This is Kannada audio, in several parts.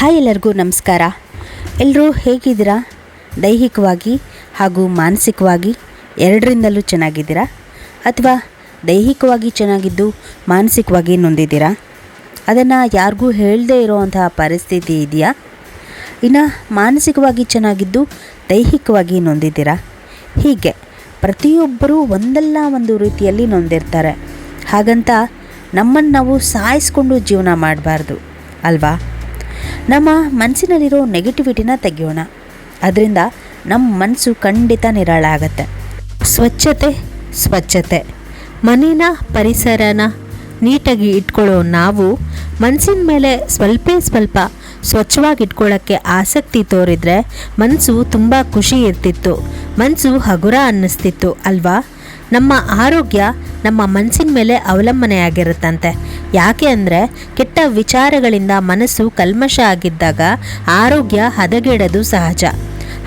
ಹಾಯ್ ಎಲ್ಲರಿಗೂ ನಮಸ್ಕಾರ. ಎಲ್ಲರೂ ಹೇಗಿದ್ದೀರಾ? ದೈಹಿಕವಾಗಿ ಹಾಗೂ ಮಾನಸಿಕವಾಗಿ ಎರಡರಿಂದಲೂ ಚೆನ್ನಾಗಿದ್ದೀರಾ? ಅಥವಾ ದೈಹಿಕವಾಗಿ ಚೆನ್ನಾಗಿದ್ದು ಮಾನಸಿಕವಾಗಿ ನೊಂದಿದ್ದೀರಾ? ಅದನ್ನು ಯಾರಿಗೂ ಹೇಳದೇ ಇರೋವಂತಹ ಪರಿಸ್ಥಿತಿ ಇದೆಯಾ? ಇನ್ನು ಮಾನಸಿಕವಾಗಿ ಚೆನ್ನಾಗಿದ್ದು ದೈಹಿಕವಾಗಿ ನೊಂದಿದ್ದೀರಾ? ಹೀಗೆ ಪ್ರತಿಯೊಬ್ಬರೂ ಒಂದಲ್ಲ ಒಂದು ರೀತಿಯಲ್ಲಿ ನೊಂದಿರ್ತಾರೆ. ಹಾಗಂತ ನಮ್ಮನ್ನು ನಾವು ಸಾಯಿಸ್ಕೊಂಡು ಜೀವನ ಮಾಡಬಾರ್ದು, ಅಲ್ವಾ? ನಮ್ಮ ಮನಸ್ಸಿನಲ್ಲಿರೋ ನೆಗೆಟಿವಿಟಿನ ತೆಗೆಯೋಣ. ಅದರಿಂದ ನಮ್ಮ ಮನಸ್ಸು ಖಂಡಿತ ನಿರಾಳ ಆಗತ್ತೆ ಸ್ವಚ್ಛತೆ ಸ್ವಚ್ಛತೆ. ಮನೇನ, ಪರಿಸರನ ನೀಟಾಗಿ ಇಟ್ಕೊಳ್ಳೋ ನಾವು ಮನಸ್ಸಿನ ಮೇಲೆ ಸ್ವಲ್ಪ ಸ್ವಲ್ಪ ಸ್ವಚ್ಛವಾಗಿ ಇಟ್ಕೊಳ್ಳೋಕ್ಕೆ ಆಸಕ್ತಿ ತೋರಿದರೆ ಮನಸ್ಸು ತುಂಬ ಖುಷಿ ಇರ್ತಿತ್ತು. ಮನಸ್ಸು ಹಗುರ ಅನ್ನಿಸ್ತಿತ್ತು, ಅಲ್ವಾ? ನಮ್ಮ ಆರೋಗ್ಯ ನಮ್ಮ ಮನಸ್ಸಿನ ಮೇಲೆ ಅವಲಂಬನೆಯಾಗಿರುತ್ತಂತೆ. ಯಾಕೆ ಅಂದರೆ ವಿಚಾರಗಳಿಂದ ಮನಸ್ಸು ಕಲ್ಮಶ ಆಗಿದ್ದಾಗ ಆರೋಗ್ಯ ಹದಗೆಡೋದು ಸಹಜ.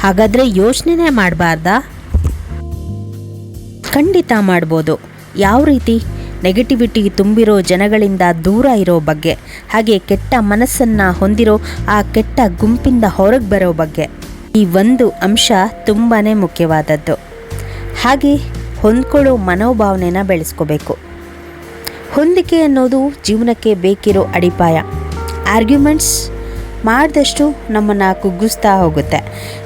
ಹಾಗಾದರೆ ಯೋಚನೆ ಮಾಡಬಾರ್ದ? ಖಂಡಿತ ಮಾಡ್ಬೋದು. ಯಾವ ರೀತಿ? ನೆಗೆಟಿವಿಟಿ ತುಂಬಿರೋ ಜನಗಳಿಂದ ದೂರ ಇರೋ ಬಗ್ಗೆ, ಹಾಗೆ ಕೆಟ್ಟ ಮನಸ್ಸನ್ನು ಹೊಂದಿರೋ ಆ ಕೆಟ್ಟ ಗುಂಪಿಂದ ಹೊರಗೆ ಬರೋ ಬಗ್ಗೆ. ಈ ಒಂದು ಅಂಶ ತುಂಬಾ ಮುಖ್ಯವಾದದ್ದು. ಹಾಗೆ ಹೊಂದ್ಕೊಳ್ಳೋ ಮನೋಭಾವನೆನ ಬೆಳೆಸ್ಕೋಬೇಕು. ಹೊಂದಿಕೆ ಅನ್ನೋದು ಜೀವನಕ್ಕೆ ಬೇಕಿರೋ ಅಡಿಪಾಯ. ಆರ್ಗ್ಯುಮೆಂಟ್ಸ್ ಮಾಡಿದಷ್ಟು ನಮ್ಮನ್ನು ಕುಗ್ಗಿಸ್ತಾ ಹೋಗುತ್ತೆ.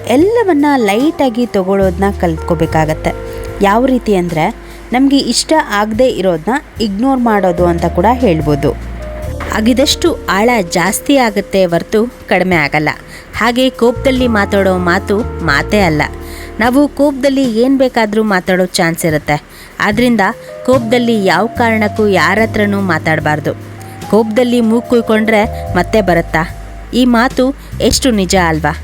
ಎಲ್ಲವನ್ನು ಲೈಟಾಗಿ ತಗೊಳ್ಳೋದನ್ನ ಕಲ್ತ್ಕೋಬೇಕಾಗತ್ತೆ. ಯಾವ ರೀತಿ ಅಂದರೆ, ನಮಗೆ ಇಷ್ಟ ಆಗದೇ ಇರೋದನ್ನ ಇಗ್ನೋರ್ ಮಾಡೋದು ಅಂತ ಕೂಡ ಹೇಳ್ಬೋದು. ಆಗಿದಷ್ಟು ಆಳ ಜಾಸ್ತಿ ಆಗುತ್ತೆ ಹೊರತು ಕಡಿಮೆ ಆಗಲ್ಲ. ಹಾಗೆ ಕೋಪದಲ್ಲಿ ಮಾತಾಡೋ ಮಾತು ಮಾತೇ ಅಲ್ಲ. ನಾವು ಕೋಪದಲ್ಲಿ ಏನು ಬೇಕಾದರೂ ಮಾತಾಡೋ ಚಾನ್ಸ್ ಇರುತ್ತೆ. ಆದ್ದರಿಂದ ಕೋಪದಲ್ಲಿ ಯಾವ ಕಾರಣಕ್ಕೂ ಯಾರ ಹತ್ರನೂ ಮಾತಾಡಬಾರ್ದು. ಕೋಪದಲ್ಲಿ ಮೂಗು ಕುಯ್ಕೊಂಡ್ರೆ ಮತ್ತೆ ಬರುತ್ತಾ? ಈ ಮಾತು ಎಷ್ಟು ನಿಜ ಅಲ್ವಾ?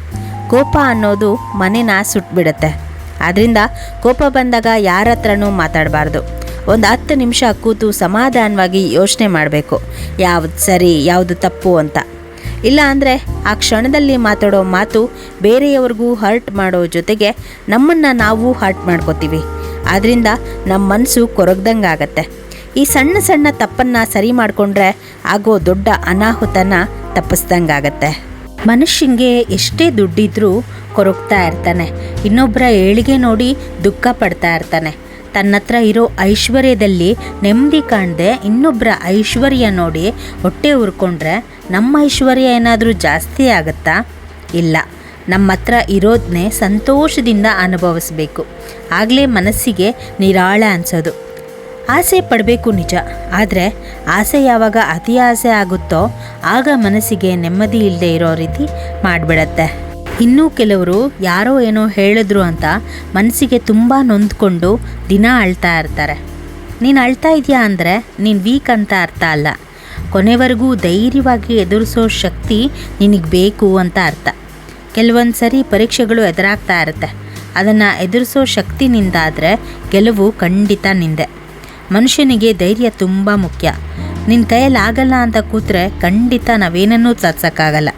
ಕೋಪ ಅನ್ನೋದು ಮನೆನ ಸುಟ್ಬಿಡುತ್ತೆ. ಆದ್ದರಿಂದ ಕೋಪ ಬಂದಾಗ ಯಾರ ಹತ್ರನೂ ಮಾತಾಡಬಾರ್ದು. ಒಂದು ಹತ್ತು ನಿಮಿಷ ಕೂತು ಸಮಾಧಾನವಾಗಿ ಯೋಚನೆ ಮಾಡಬೇಕು. ಯಾವುದು ಸರಿ, ಯಾವುದು ತಪ್ಪು ಅಂತ. ಇಲ್ಲ ಅಂದರೆ ಆ ಕ್ಷಣದಲ್ಲಿ ಮಾತಾಡೋ ಮಾತು ಬೇರೆಯವ್ರಿಗೂ ಹರ್ಟ್ ಮಾಡೋ ಜೊತೆಗೆ ನಮ್ಮನ್ನು ನಾವು ಹರ್ಟ್ ಮಾಡ್ಕೋತೀವಿ. ಆದ್ದರಿಂದ ನಮ್ಮ ಮನಸ್ಸು ಕೊರಗ್ದಂಗೆ ಆಗತ್ತೆ ಈ ಸಣ್ಣ ಸಣ್ಣ ತಪ್ಪನ್ನು ಸರಿ ಮಾಡಿಕೊಂಡ್ರೆ ಆಗೋ ದೊಡ್ಡ ಅನಾಹುತನ ತಪ್ಪಿಸ್ದಂಗಾಗತ್ತೆ. ಮನುಷ್ಯಂಗೆ ಎಷ್ಟೇ ದುಡ್ಡಿದ್ರೂ ಕೊರಗ್ತಾ ಇರ್ತಾನೆ. ಇನ್ನೊಬ್ಬರ ಏಳಿಗೆ ನೋಡಿ ದುಃಖ ಪಡ್ತಾ ಇರ್ತಾನೆ. ತನ್ನ ಹತ್ರ ಇರೋ ಐಶ್ವರ್ಯದಲ್ಲಿ ನೆಮ್ಮದಿ ಕಾಣದೆ ಇನ್ನೊಬ್ಬರ ಐಶ್ವರ್ಯ ನೋಡಿ ಹೊಟ್ಟೆ ಉರ್ಕೊಂಡ್ರೆ ನಮ್ಮ ಐಶ್ವರ್ಯ ಏನಾದರೂ ಜಾಸ್ತಿ ಆಗುತ್ತಾ? ಇಲ್ಲ. ನಮ್ಮ ಹತ್ರ ಇರೋದನ್ನೇ ಸಂತೋಷದಿಂದ ಅನುಭವಿಸ್ಬೇಕು. ಆಗಲೇ ಮನಸ್ಸಿಗೆ ನಿರಾಳ ಅನ್ಸೋದು. ಆಸೆ ಪಡಬೇಕು ನಿಜ. ಆದರೆ ಆಸೆ ಯಾವಾಗ ಅತಿ ಆಸೆ ಆಗುತ್ತೋ ಆಗ ಮನಸ್ಸಿಗೆ ನೆಮ್ಮದಿ ಇಲ್ಲದೆ ಇರೋ ರೀತಿ ಮಾಡಿಬಿಡತ್ತೆ. ಇನ್ನೂ ಕೆಲವರು ಯಾರೋ ಏನೋ ಹೇಳಿದ್ರು ಅಂತ ಮನಸ್ಸಿಗೆ ತುಂಬ ನೊಂದ್ಕೊಂಡು ದಿನ ಅಳ್ತಾ ಇರ್ತಾರೆ. ನೀನು ಅಳ್ತಾ ಇದೆಯಾ ಅಂದರೆ ನೀನು ವೀಕ್ ಅಂತ ಅರ್ಥ ಅಲ್ಲ. ಕೊನೆವರೆಗೂ ಧೈರ್ಯವಾಗಿ ಎದುರಿಸೋ ಶಕ್ತಿ ನಿನಗೆ ಬೇಕು ಅಂತ ಅರ್ಥ. ಕೆಲವೊಂದು ಸರಿ ಪರೀಕ್ಷೆಗಳು ಎದುರಾಗ್ತಾ ಇರುತ್ತೆ. ಅದನ್ನು ಎದುರಿಸೋ ಶಕ್ತಿ ನಿಂದಾದರೆ ಗೆಲುವು ಖಂಡಿತ ನಿಂದೆ. ಮನುಷ್ಯನಿಗೆ ಧೈರ್ಯ ತುಂಬ ಮುಖ್ಯ. ನಿನ್ನ ಕೈಯಲ್ಲಿ ಆಗಲ್ಲ ಅಂತ ಕೂತ್ರೆ ಖಂಡಿತ ನಾವೇನನ್ನೂ ಸಾಧಿಸೋಕ್ಕಾಗಲ್ಲ.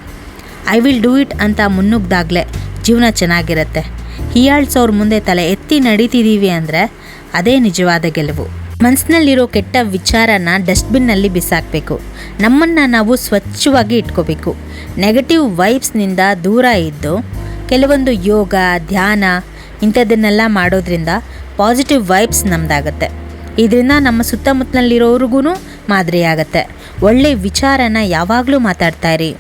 ಐ ವಿಲ್ ಡೂ ಇಟ್ ಅಂತ ಮುನ್ನುಗ್ದಾಗಲೇ ಜೀವನ ಚೆನ್ನಾಗಿರುತ್ತೆ. ಹೀಯಾಳ್ಸೋರ್ ಮುಂದೆ ತಲೆ ಎತ್ತಿ ನಡೀತಿದ್ದೀವಿ ಅಂದರೆ ಅದೇ ನಿಜವಾದ ಗೆಲುವು. ಮನಸ್ಸಿನಲ್ಲಿರೋ ಕೆಟ್ಟ ವಿಚಾರನ ಡಸ್ಟ್ಬಿನ್ನಲ್ಲಿ ಬಿಸಾಕಬೇಕು. ನಮ್ಮನ್ನು ನಾವು ಸ್ವಚ್ಛವಾಗಿ ಇಟ್ಕೋಬೇಕು. ನೆಗೆಟಿವ್ ವೈಬ್ಸ್ನಿಂದ ದೂರ ಇದ್ದು, ಕೆಲವೊಂದು ಯೋಗ, ಧ್ಯಾನ ಇಂಥದ್ದನ್ನೆಲ್ಲ ಮಾಡೋದ್ರಿಂದ ಪಾಸಿಟಿವ್ ವೈಬ್ಸ್ ನಮ್ಮದಾಗತ್ತೆ ಇದರಿಂದ ನಮ್ಮ ಸುತ್ತಮುತ್ತಲಿರೋರಿಗೂ ಮಾದರಿಯಾಗತ್ತೆ. ಒಳ್ಳೆ ವಿಚಾರನ ಯಾವಾಗಲೂ ಮಾತಾಡ್ತಾ ಇರಿ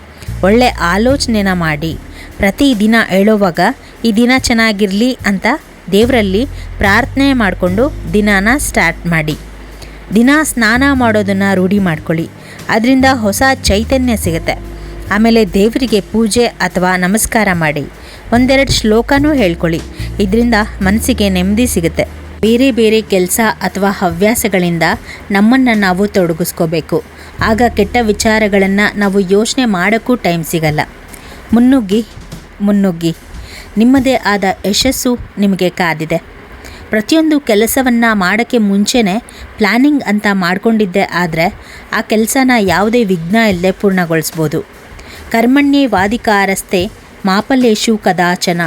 ಒಳ್ಳೆ ಆಲೋಚನೆನ ಮಾಡಿ. ಪ್ರತಿದಿನ ಹೇಳೋವಾಗ, ಈ ದಿನ ಚೆನ್ನಾಗಿರಲಿ ಅಂತ ದೇವರಲ್ಲಿ ಪ್ರಾರ್ಥನೆ ಮಾಡಿಕೊಂಡು ದಿನಾನ ಸ್ಟಾರ್ಟ್ ಮಾಡಿ. ದಿನ ಸ್ನಾನ ಮಾಡೋದನ್ನು ರೂಢಿ ಮಾಡ್ಕೊಳ್ಳಿ. ಅದರಿಂದ ಹೊಸ ಚೈತನ್ಯ ಸಿಗುತ್ತೆ. ಆಮೇಲೆ ದೇವರಿಗೆ ಪೂಜೆ ಅಥವಾ ನಮಸ್ಕಾರ ಮಾಡಿ. ಒಂದೆರಡು ಶ್ಲೋಕನೂ ಹೇಳ್ಕೊಳ್ಳಿ. ಇದರಿಂದ ಮನಸ್ಸಿಗೆ ನೆಮ್ಮದಿ ಸಿಗುತ್ತೆ. ಬೇರೆ ಬೇರೆ ಕೆಲಸ ಅಥವಾ ಹವ್ಯಾಸಗಳಿಂದ ನಮ್ಮನ್ನು ನಾವು ತೊಡಗಿಸ್ಕೋಬೇಕು. ಆಗ ಕೆಟ್ಟ ವಿಚಾರಗಳನ್ನು ನಾವು ಯೋಚನೆ ಮಾಡೋಕ್ಕೂ ಟೈಮ್ ಸಿಗಲ್ಲ. ಮುನ್ನುಗ್ಗಿ ಮುನ್ನುಗ್ಗಿ. ನಿಮ್ಮದೇ ಆದ ಯಶಸ್ಸು ನಿಮಗೆ ಕಾದಿದೆ. ಪ್ರತಿಯೊಂದು ಕೆಲಸವನ್ನು ಮಾಡೋಕ್ಕೆ ಮುಂಚೆನೇ ಪ್ಲ್ಯಾನಿಂಗ್ ಅಂತ ಮಾಡಿಕೊಂಡಿದ್ದೆ ಆದರೆ ಆ ಕೆಲಸನ ಯಾವುದೇ ವಿಘ್ನ ಇಲ್ಲದೆ ಪೂರ್ಣಗೊಳಿಸ್ಬೋದು. ಕರ್ಮಣ್ಯೇ ವಾದಿಕಾರಸ್ತೆ ಮಾಪಲೇಶು ಕದಾಚನ.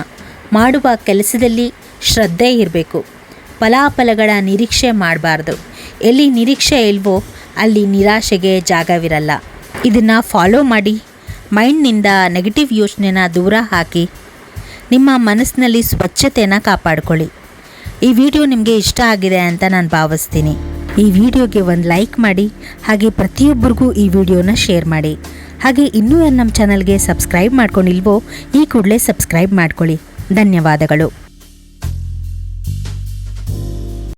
ಮಾಡುವ ಕೆಲಸದಲ್ಲಿ ಶ್ರದ್ಧೆ ಇರಬೇಕು. ಫಲಾಫಲಗಳ ನಿರೀಕ್ಷೆ ಮಾಡಬಾರ್ದು. ಎಲ್ಲಿ ನಿರೀಕ್ಷೆ ಇಲ್ವೋ ಅಲ್ಲಿ ನಿರಾಶೆಗೆ ಜಾಗವಿರಲ್ಲ. ಇದನ್ನು ಫಾಲೋ ಮಾಡಿ ಮೈಂಡ್ನಿಂದ ನೆಗೆಟಿವ್ ಯೋಚನೆನ ದೂರ ಹಾಕಿ ನಿಮ್ಮ ಮನಸ್ಸಿನಲ್ಲಿ ಸ್ವಚ್ಛತೆಯನ್ನು ಕಾಪಾಡಿಕೊಳ್ಳಿ. ಈ ವಿಡಿಯೋ ನಿಮಗೆ ಇಷ್ಟ ಆಗಿದೆ ಅಂತ ನಾನು ಭಾವಿಸ್ತೀನಿ. ಈ ವಿಡಿಯೋಗೆ ಒಂದು ಲೈಕ್ ಮಾಡಿ, ಹಾಗೆ ಪ್ರತಿಯೊಬ್ಬರಿಗೂ ಈ ವಿಡಿಯೋನ ಶೇರ್ ಮಾಡಿ. ಹಾಗೆ ಇನ್ನೂ ನಮ್ಮ ಚಾನಲ್ಗೆ ಸಬ್ಸ್ಕ್ರೈಬ್ ಮಾಡ್ಕೊಂಡಿಲ್ವೋ, ಈ ಕೂಡಲೇ ಸಬ್ಸ್ಕ್ರೈಬ್ ಮಾಡ್ಕೊಳ್ಳಿ. ಧನ್ಯವಾದಗಳು.